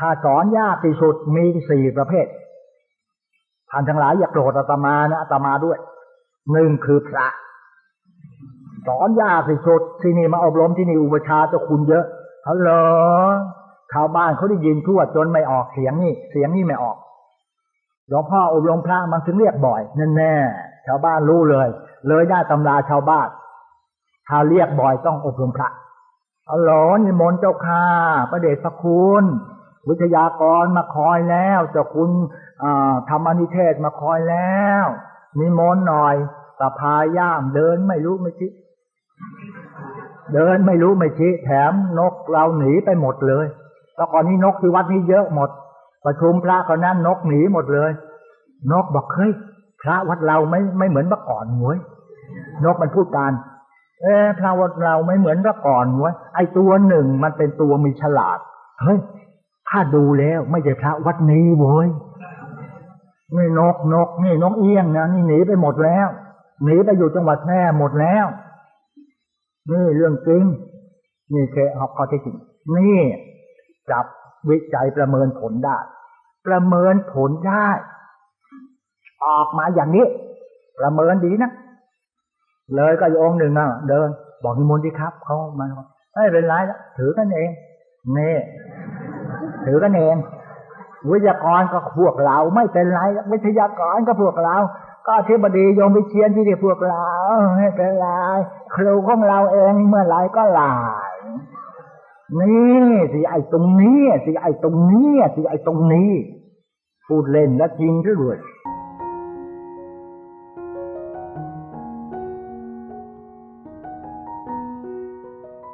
ถ้าสอนยากที่สุดมีสี่ประเภทท่านทั้งหลายอย่าโกรธอาตมานะอาตมาด้วยหนึ่งคือพระสอนยากที่สุดที่นี่มาอบรมที่นี่อุปชาเจ้าคุณเยอะฮัลโหลชาวบ้านเขาได้ยินทั่วจนไม่ออกเสียงนี่ เสียงนี่ไม่ออกหลวงพ่ออบรมพระมันถึงเรียกบ่อยแน่ๆชาวบ้านรู้เลย เลยได้ตำราชาวบ้านถ้าเรียกบ่อยต้องอบรมพระอ๋อนิมนต์เจ้าค่ะประเดชพระคุณ วิทยากรมาคอยแล้วเจ้าคุณธรรมนิเทศมาคอยแล้วนิมนต์หน่อยตะพาย่ามเดินไม่รู้ไม่ชี้เดินไม่รู้ไม่ชี้แถมนกเราหนีไปหมดเลยแล้วก่อนนี้นกที่วัดนี้เยอะหมด ประชุมพระก็นั้นนกหนีหมดเลย นกบอกเฮ้ยพระวัดเราไม่ไม่เหมือนเมื่อก่อนเว้ยนกมันพูดการเออพระวัดเราไม่เหมือนเมื่อก่อนเว้ยไอตัวหนึ่งมันเป็นตัวมีฉลาดเฮ้ย ถ้าดูแล้วไม่ใช่พระวัดนี้เว้ยนี่นกนกนี่นกเอี้ยงนะนี่หนีไปหมดแล้วหนีไปอยู่จังหวัดแพร่หมดแล้ว นี่เรื่องจริงนี่แค่เอาข้อเท็จจริงนี่จับวิจัยประเมินผลได้ ประเมินผลได้ ออกมาอย่างนี้ ประเมินดีนะ เลยก็โยงหนึ่งอะ เดิน บอกนิมนต์ดีครับเขามาไม่เป็นไรและถือกันเองนี่ ถือกันเองวิทยากรก็พวกเราไม่เป็นไร วิทยากรก็พวกเรา ก็ที่บดีโยมไปเชียนที่เดียพวกเราไม่เป็นไรครูของเราเองเมื่อไรก็หลายนี่สิไอ้ตรงนี้สิไอ้ตรงนี้สิไอ้ตรงนี้ พูดเล่นและจริงด้วย